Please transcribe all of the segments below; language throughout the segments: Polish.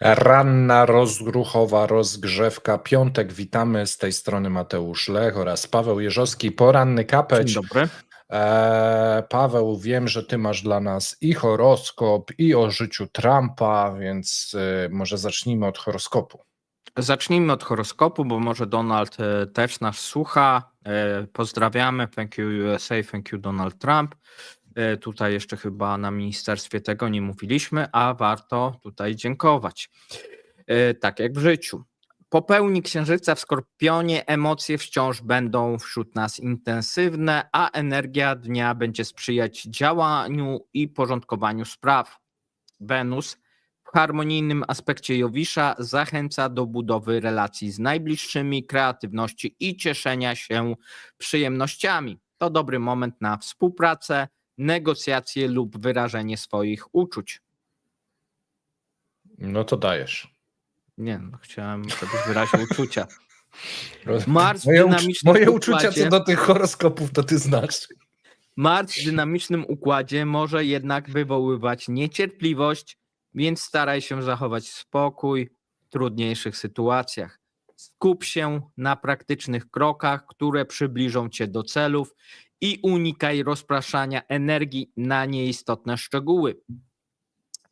Ranna rozruchowa rozgrzewka. Piątek, witamy z tej strony Mateusz Lech oraz Paweł Jeżowski. Poranny kapeć. Dzień dobry. E, Paweł, wiem, że ty masz dla nas i horoskop, i o życiu Trumpa, więc e, może zacznijmy od horoskopu. Zacznijmy od horoskopu, bo może Donald e, też nas słucha. E, Pozdrawiamy. Thank you USA, thank you Donald Trump. E, Tutaj jeszcze chyba na ministerstwie tego nie mówiliśmy, a warto tutaj dziękować. E, Tak jak w życiu. Po pełni księżyca w skorpionie emocje wciąż będą wśród nas intensywne, a energia dnia będzie sprzyjać działaniu i porządkowaniu spraw. Wenus w harmonijnym aspekcie Jowisza zachęca do budowy relacji z najbliższymi, kreatywności i cieszenia się przyjemnościami. To dobry moment na współpracę, negocjacje lub wyrażenie swoich uczuć. No to dajesz. Nie, no, chciałem, żebyś wyraził uczucia. Mars Moje, ucz- moje uczucia co do tych horoskopów to ty znasz. Mars w dynamicznym układzie może jednak wywoływać niecierpliwość, więc staraj się zachować spokój w trudniejszych sytuacjach. Skup się na praktycznych krokach, które przybliżą cię do celów i unikaj rozpraszania energii na nieistotne szczegóły.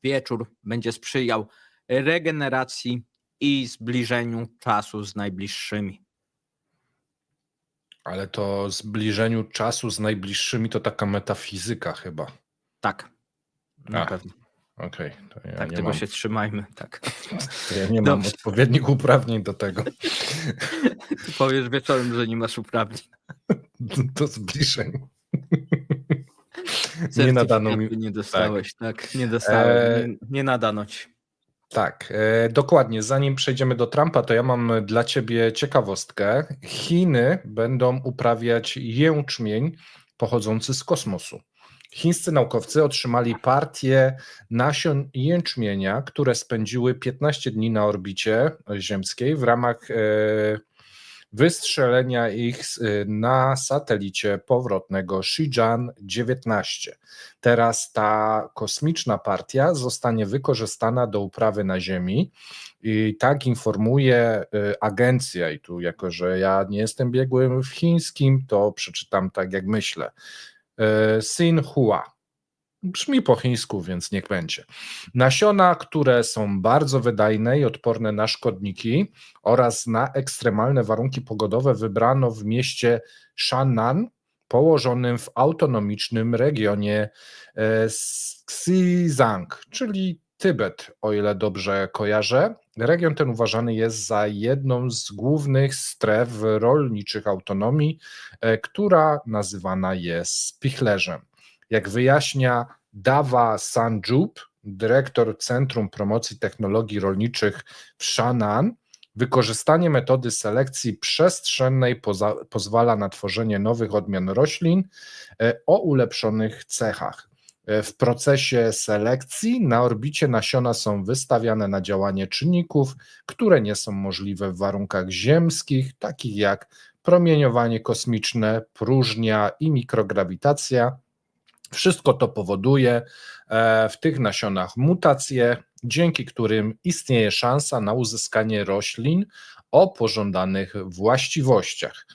Wieczór będzie sprzyjał regeneracji i zbliżeniu czasu z najbliższymi. Ale to zbliżeniu czasu z najbliższymi to taka metafizyka chyba. Tak, na A, pewno. Okej, to ja Tak, nie tego mam, się trzymajmy. Tak. ja nie mam Dobrze. odpowiednich uprawnień do tego. Ty powiesz wieczorem, że nie masz uprawnień. Do zbliżeń. Nie nadano mi. Nie dostałeś, tak. Nie dostałem. E, Nie, nie nadano ci. Tak, e, dokładnie. Zanim przejdziemy do Trumpa, to ja mam dla ciebie ciekawostkę. Chiny będą uprawiać jęczmień pochodzący z kosmosu. Chińscy naukowcy otrzymali partię nasion jęczmienia, które spędziły 15 dni na orbicie ziemskiej w ramach e, wystrzelenia ich e, na satelicie powrotnego Shijan 19. Teraz ta kosmiczna partia zostanie wykorzystana do uprawy na Ziemi i tak informuje y, agencja i tu jako, że ja nie jestem biegłym w chińskim, to przeczytam tak jak myślę. Xinhua. Brzmi po chińsku, więc niech będzie. Nasiona, które są bardzo wydajne i odporne na szkodniki oraz na ekstremalne warunki pogodowe wybrano w mieście Shannan, położonym w autonomicznym regionie e, Xizang, czyli Tybet, o ile dobrze kojarzę. Region ten uważany jest za jedną z głównych stref rolniczych autonomii, e, która nazywana jest spichlerzem. Jak wyjaśnia Dawa Sanjub, dyrektor Centrum Promocji Technologii Rolniczych w Shannan, wykorzystanie metody selekcji przestrzennej poza, pozwala na tworzenie nowych odmian roślin e, o ulepszonych cechach. E, W procesie selekcji na orbicie nasiona są wystawiane na działanie czynników, które nie są możliwe w warunkach ziemskich, takich jak promieniowanie kosmiczne, próżnia i mikrograwitacja. Wszystko to powoduje e, w tych nasionach mutacje, dzięki którym istnieje szansa na uzyskanie roślin o pożądanych właściwościach.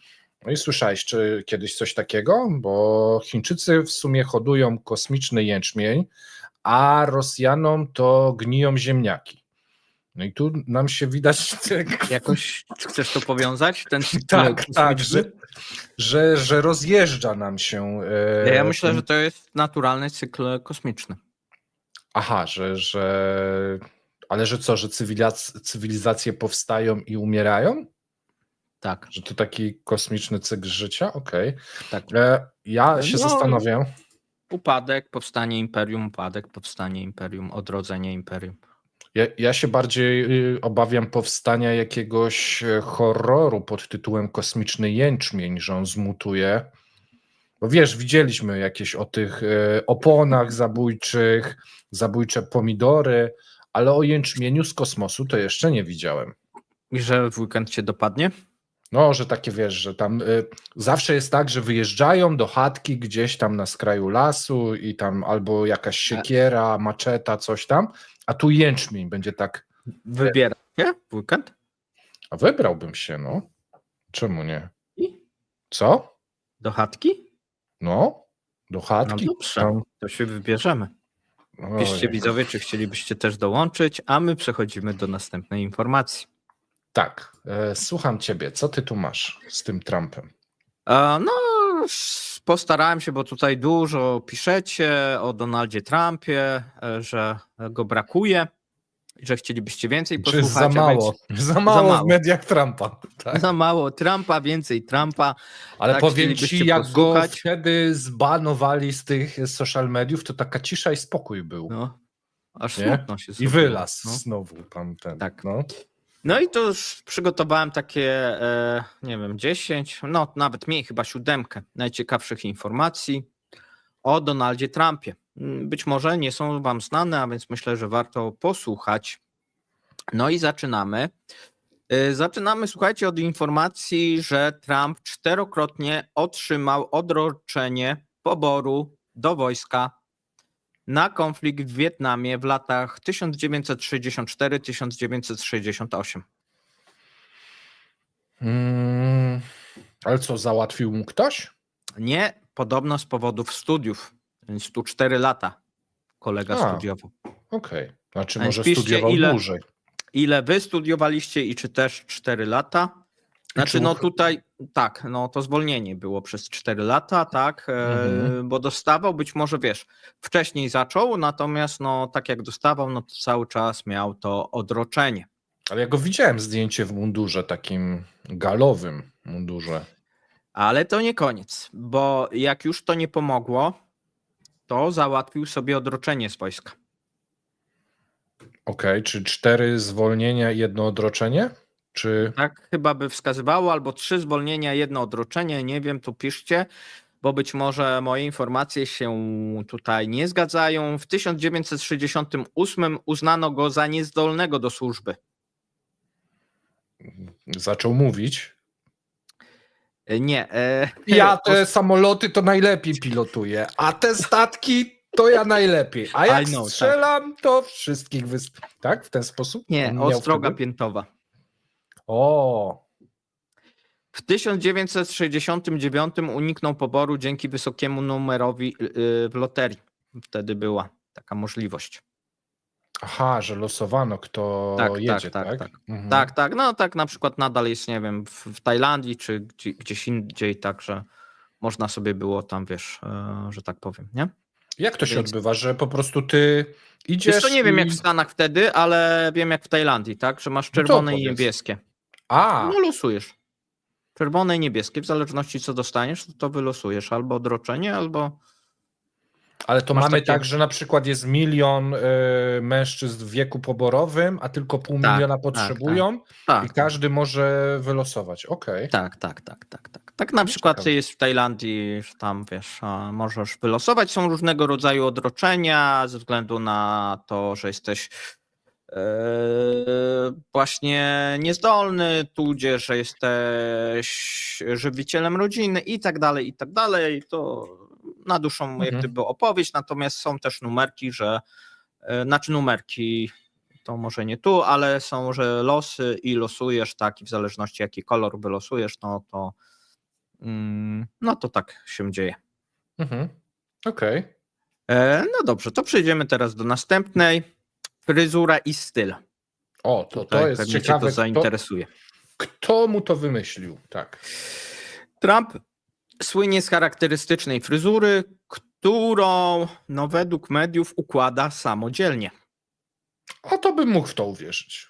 No i słyszałeś czy kiedyś coś takiego? Bo Chińczycy w sumie hodują kosmiczny jęczmień, a Rosjanom to gniją ziemniaki. No i tu nam się widać Jakoś chcesz to powiązać? Ten tak, tak, że, że, że rozjeżdża nam się. e, Ja myślę, ten- że to jest naturalny cykl kosmiczny. Aha, że, że. Ale że co, że cywilizac- cywilizacje powstają i umierają? Tak, Że to taki kosmiczny cykl życia? Okej. tak. E, Ja się No, zastanawiam. Upadek, powstanie imperium, upadek, powstanie imperium, odrodzenie imperium. Ja, ja się bardziej y, obawiam powstania jakiegoś e, horroru pod tytułem Kosmiczny Jęczmień, że on zmutuje. Bo wiesz, widzieliśmy jakieś o tych e, oponach zabójczych, zabójcze pomidory, ale o jęczmieniu z kosmosu to jeszcze nie widziałem. I że w weekend cię dopadnie? No, że takie wiesz, że tam y, zawsze jest tak, że wyjeżdżają do chatki gdzieś tam na skraju lasu i tam albo jakaś siekiera, maczeta, coś tam, a tu jęczmień będzie tak Wybiera się w weekend? A wybrałbym się, no. Czemu nie? Co? Do chatki? No? Do No chatki? dobrze, Tam- to się wybierzemy. Piszcie Ojej. widzowie, czy chcielibyście też dołączyć, a my przechodzimy do następnej informacji. Tak, e, słucham ciebie. Co ty tu masz z tym Trumpem? E, No, postarałem się, bo tutaj dużo piszecie o Donaldzie Trumpie, e, że go brakuje, i że chcielibyście więcej posłuchać. za mało? Więc Za mało, mało. w mediach Trumpa. Tak? za mało Trumpa, więcej Trumpa. Ale tak, powiem ci, jak go posłuchać? wtedy zbanowali z tych social mediów, to taka cisza i spokój był. No, aż smutno się I wylas no. znowu tam ten. Tak. No. No i to już przygotowałem takie, e, nie wiem, 10, no nawet mniej, chyba siódemkę najciekawszych informacji o Donaldzie Trumpie. Być może nie są Wam znane, a więc myślę, że warto posłuchać. No i zaczynamy. E, Zaczynamy, słuchajcie, od informacji, że Trump czterokrotnie otrzymał odroczenie poboru do wojska na konflikt w Wietnamie w latach 1964-1968. Mm, ale co, załatwił mu ktoś? Nie, podobno z powodów studiów, więc tu 4 lata kolega A. studiował. Okej. Znaczy A więc może piszcie, studiował ile- dłużej. Ile wy studiowaliście i czy też 4 lata? Znaczy, czy no tutaj tak, no to zwolnienie było przez 4 lata, tak, e, Mhm. bo dostawał, być może wiesz, wcześniej zaczął, natomiast no tak jak dostawał, no to cały czas miał to odroczenie. Ale ja go widziałem zdjęcie w mundurze, takim galowym mundurze. Ale to nie koniec, bo jak już to nie pomogło, to załatwił sobie odroczenie z wojska. Okej, czy cztery zwolnienia i jedno odroczenie? Czy Tak chyba by wskazywało, albo trzy zwolnienia, jedno odroczenie, nie wiem, tu piszcie, bo być może moje informacje się tutaj nie zgadzają. W 1968 uznano go za niezdolnego do służby. zaczął mówić? E, Nie. E, Ja te samoloty to najlepiej pilotuję, a te statki to ja najlepiej. A jak know, tak. strzelam, to wszystkich wysp... Tak? W ten sposób? Nie, miał ostroga wtedy? piętowa. O, W 1969 uniknął poboru dzięki wysokiemu numerowi y, w loterii. Wtedy była taka możliwość. aha, że losowano, kto Tak, tak, jedzie, tak, tak? tak. Mhm. Tak, tak. No tak na przykład nadal jest, nie wiem, w, w Tajlandii czy gdzie, gdzieś indziej, także można sobie było tam, wiesz, e, że tak powiem, nie? Jak to się Więc- odbywa, że po prostu ty idziesz Wiesz, to nie wiem jak i- w Stanach wtedy, ale wiem jak w Tajlandii, tak? Że masz No czerwone i opowiedz. niebieskie. A, No losujesz. Czerwone i niebieskie, w zależności co dostaniesz, to, wylosujesz albo odroczenie, albo ale to masz mamy takie- tak, że na przykład jest milion y, mężczyzn w wieku poborowym, a tylko pół Tak, miliona tak, potrzebują tak. i każdy może wylosować. Okej. Tak, tak, tak, tak, tak. Tak na przykład ciekawe. jest w Tajlandii, że tam wiesz, a, możesz wylosować. Są różnego rodzaju odroczenia ze względu na to, że jesteś właśnie niezdolny, tudzież, że jesteś żywicielem rodziny i tak dalej, i tak dalej. To na dłuższą jak Mhm. gdyby opowieść, natomiast są też numerki, że e, znaczy numerki to może nie tu, ale są, że losy i losujesz tak i w zależności jaki kolor wylosujesz, no to mm, no to tak się dzieje. Mhm. Okej. E, no dobrze, to przejdziemy teraz do następnej. Fryzura i styl. O, to, to jest ciekawe. to Kto, zainteresuje. kto mu to wymyślił? Tak. Trump słynie z charakterystycznej fryzury, którą no według mediów układa samodzielnie. A to bym mógł w to uwierzyć.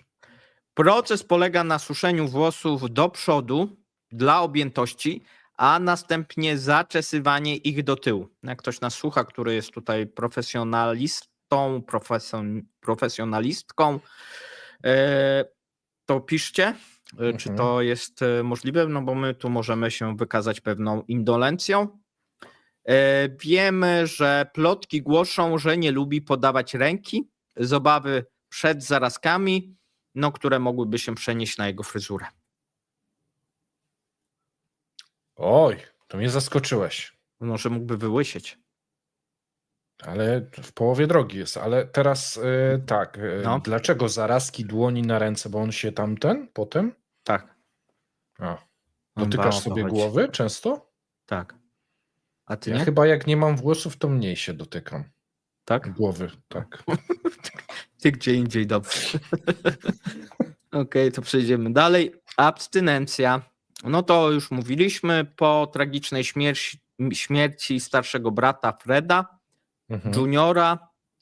Proces polega na suszeniu włosów do przodu dla objętości, a następnie zaczesywanie ich do tyłu. Jak ktoś nas słucha, który jest tutaj profesjon, profesjonalistką, e, to piszcie, e, czy Mhm. to jest e, możliwe, no bo my tu możemy się wykazać pewną indolencją. Wiemy, że plotki głoszą, że nie lubi podawać ręki z obawy przed zarazkami, no, które mogłyby się przenieść na jego fryzurę. Oj, to mnie zaskoczyłeś. Może mógłby wyłysieć. Ale w połowie drogi jest. Ale teraz y, tak. y, No. Dlaczego zarazki dłoni na ręce? Bo on się tamten potem. Tak. A, dotykasz sobie chodzi. głowy często? Tak. A ty Ja nie? chyba jak nie mam włosów, to mniej się dotykam. Tak? Głowy, tak. Ty gdzie indziej dobrze. Okej, to przejdziemy dalej. Abstynencja. No to już mówiliśmy po tragicznej śmierci, śmierci starszego brata Freda, Mhm. juniora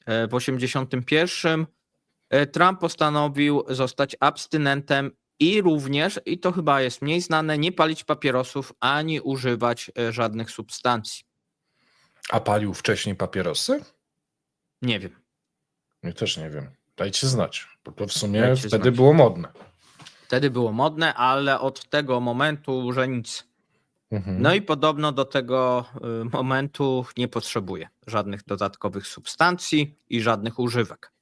e, w 81. e, Trump postanowił zostać abstynentem i również, i to chyba jest mniej znane, nie palić papierosów ani używać e, żadnych substancji. A palił wcześniej papierosy? Nie wiem. Ja też nie wiem. Dajcie znać, bo to w sumie Dajcie wtedy znać. było modne. Wtedy było modne, ale od tego momentu, że nic. Mhm. No i podobno do tego y, momentu nie potrzebuje żadnych dodatkowych substancji i żadnych używek.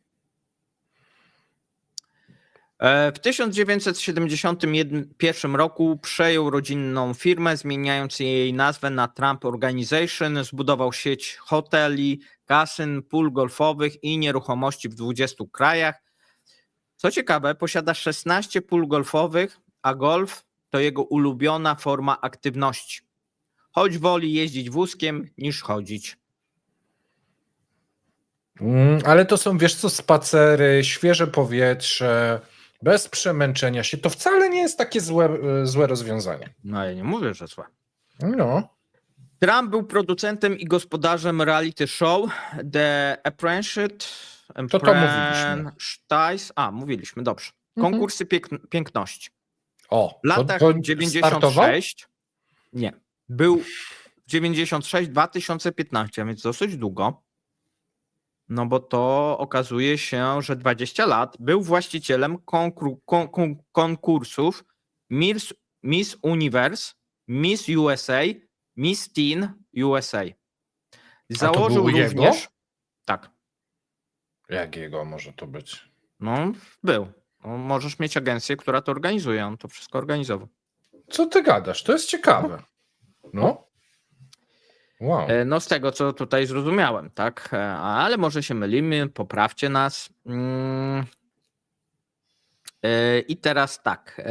E, W 1971 roku przejął rodzinną firmę, zmieniając jej nazwę na Trump Organization. Zbudował sieć hoteli, kasyn, pól golfowych i nieruchomości w 20 krajach. Co ciekawe, posiada 16 pól golfowych, a golf to jego ulubiona forma aktywności. Choć woli jeździć wózkiem niż chodzić. Mm, ale to są, wiesz co, spacery, świeże powietrze, bez przemęczenia się. To wcale nie jest takie złe, e, złe rozwiązanie. No ja nie mówię, że złe. No. Trump był producentem i gospodarzem reality show The Apprentice. To to mówiliśmy. Apprentice- A, mówiliśmy, dobrze. Mhm. Konkursy pięk- piękności. O, W latach to, to 96. Nie. Był 96-2015, a więc dosyć długo. No bo to okazuje się, że 20 lat był właścicielem kon- kon- konkursów Miss, Miss Universe, Miss USA, Miss Teen USA. Założył był jego? również. Tak. Jak jego może to być? No, był. No, możesz mieć agencję, która to organizuje. On to wszystko organizował. Co ty gadasz? To jest ciekawe. No. Wow. E, No z tego, co tutaj zrozumiałem, tak? E, Ale może się mylimy, poprawcie nas. Mm. E, I teraz tak.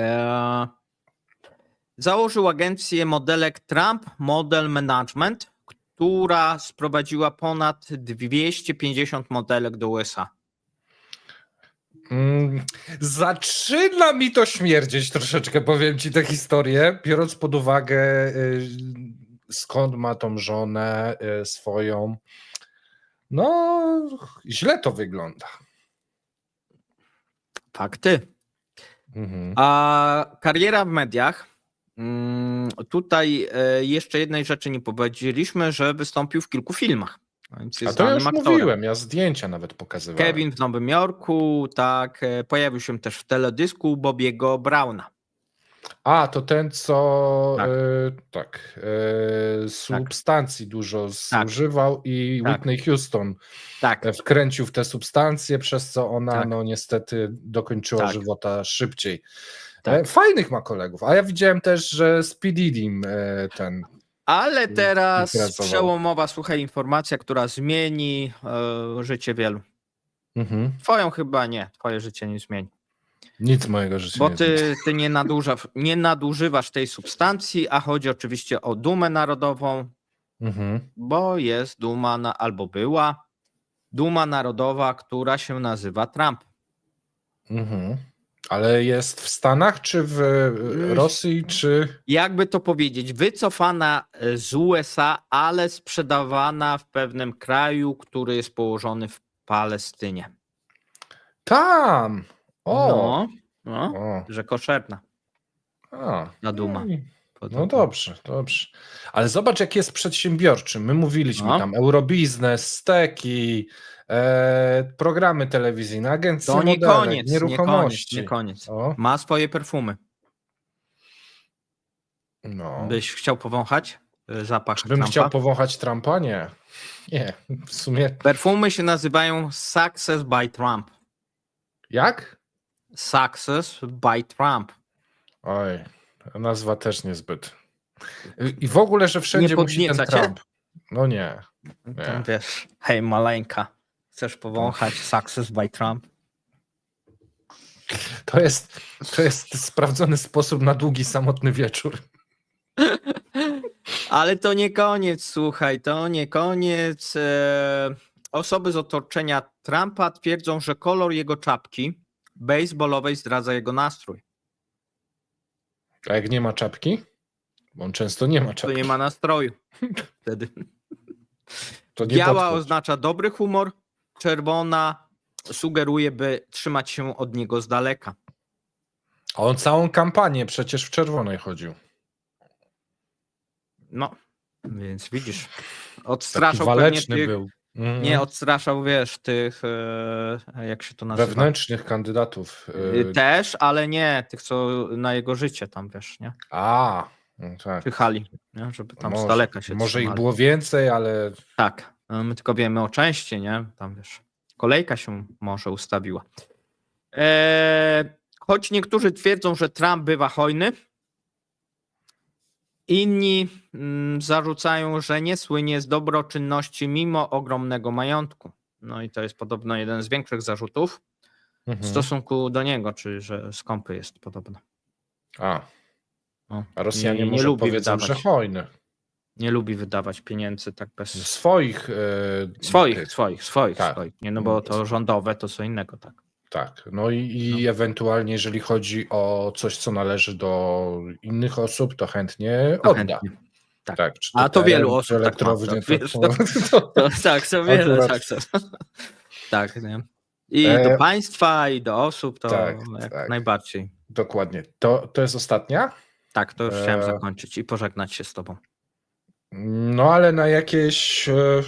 Założył agencję modelek Trump Model Management, która sprowadziła ponad 250 modelek do USA. Mm, zaczyna mi to śmierdzieć troszeczkę, powiem ci tę historię, biorąc pod uwagę y, skąd ma tą żonę y, swoją. No, źle to wygląda. Fakty. Mhm. A kariera w mediach. Mm, Tutaj e, jeszcze jednej rzeczy nie powiedzieliśmy, że wystąpił w kilku filmach. A Więc A to ja już aktorem. mówiłem, ja zdjęcia nawet pokazywałem. Kevin w Nowym Jorku, tak. e, Pojawił się też w teledysku Bobiego Browna. A, to ten, co Tak. tak, tak e, substancji dużo zużywał i Tak. Whitney Houston Tak, e, wkręcił w te substancje, przez co ona Tak. no niestety dokończyła Tak. żywota szybciej. Tak. E, Fajnych ma kolegów, a ja widziałem też, że z P. Diddy'm, e, ten. Ale teraz przełomowa, słuchaj, informacja, która zmieni e, życie wielu. Mhm. Twoją chyba nie, twoje życie nie zmieni. Nic mojego życia Bo nie zmieni. ty, ty nie, naduża, nie nadużywasz tej substancji, a chodzi oczywiście o dumę narodową, Mhm. bo jest duma, na, albo była duma narodowa, która się nazywa Trump. Mhm. Ale jest w Stanach, czy w e, Rosji, czy. Jakby to powiedzieć, wycofana e, z USA, ale sprzedawana w pewnym kraju, który jest położony w Palestynie. Tam! O! No, no o. że koszerna A. ta duma. I- Podobno. No dobrze, dobrze. Ale zobacz, jak jest przedsiębiorczy. My mówiliśmy No. tam Eurobiznes, steki, e, programy telewizyjne, agencje To nie modelek, koniec, nie koniec, nieruchomości. nie koniec. O, Ma swoje perfumy. no. Byś chciał powąchać e, zapach Bym Trumpa? chciał powąchać Trumpa? Nie. Nie, w sumie. Perfumy się nazywają Success by Trump. Jak? Success by Trump. Oj, nazwa też niezbyt. I w ogóle, że wszędzie Nie musi ten? Trump. No nie. Tam Nie. wiesz, hej maleńka, chcesz powąchać success by Trump? To jest, to jest sprawdzony sposób na długi, samotny wieczór. Ale to nie koniec, słuchaj, to nie koniec. E, osoby z otoczenia Trumpa twierdzą, że kolor jego czapki baseballowej zdradza jego nastrój. A jak nie ma czapki? Bo on często nie ma To czapki. nie ma nastroju. Wtedy. To nie Biała podchodź. oznacza dobry humor, czerwona sugeruje, by trzymać się od niego z daleka. A on całą kampanię przecież w czerwonej chodził. No, więc widzisz. Taki Odstraszał pewnie waleczny tych, był. Mhm. Nie, odstraszał, wiesz, tych, e, jak się to nazywa? Wewnętrznych kandydatów. Y, y, Też, ale nie, tych, co na jego życie tam, wiesz, nie? A, no tak. Czyhali, nie? Żeby tam może, z daleka się Może ich trzymali. było więcej, ale Tak, no, my tylko wiemy o części, nie? Tam, wiesz, kolejka się może ustawiła. Eee, choć niektórzy twierdzą, że Trump bywa hojny, inni mm, zarzucają, że nie słynie z dobroczynności mimo ogromnego majątku. No i to jest podobno jeden z większych zarzutów w Mhm. stosunku do niego, czyli że skąpy jest podobno. A, No, a Rosjanie nie, nie lubi powiedzą, że wydawać, hojny. nie lubi wydawać pieniędzy tak bez... Swoich. y, Swoich, swoich, swoich, Tak. swoich. Nie, no bo to rządowe to co innego, tak. Tak. No i, i ewentualnie, jeżeli chodzi o coś, co należy do innych osób, to chętnie To odda. chętnie. tak. Tak, A to wielu osób tak ma, tak, to- wiesz, to- To, tak, są wiele, tak, są. tak, nie? I E, do państwa, i do osób, to tak, jak tak. najbardziej. Dokładnie. To, to jest ostatnia? Tak, to już chciałem E, zakończyć i pożegnać się z tobą. No ale na jakieś e,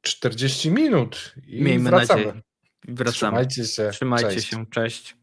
40 minut i Miejmy wracamy. nadzieję. Wracamy. Trzymajcie się. Trzymajcie Cześć. się, cześć.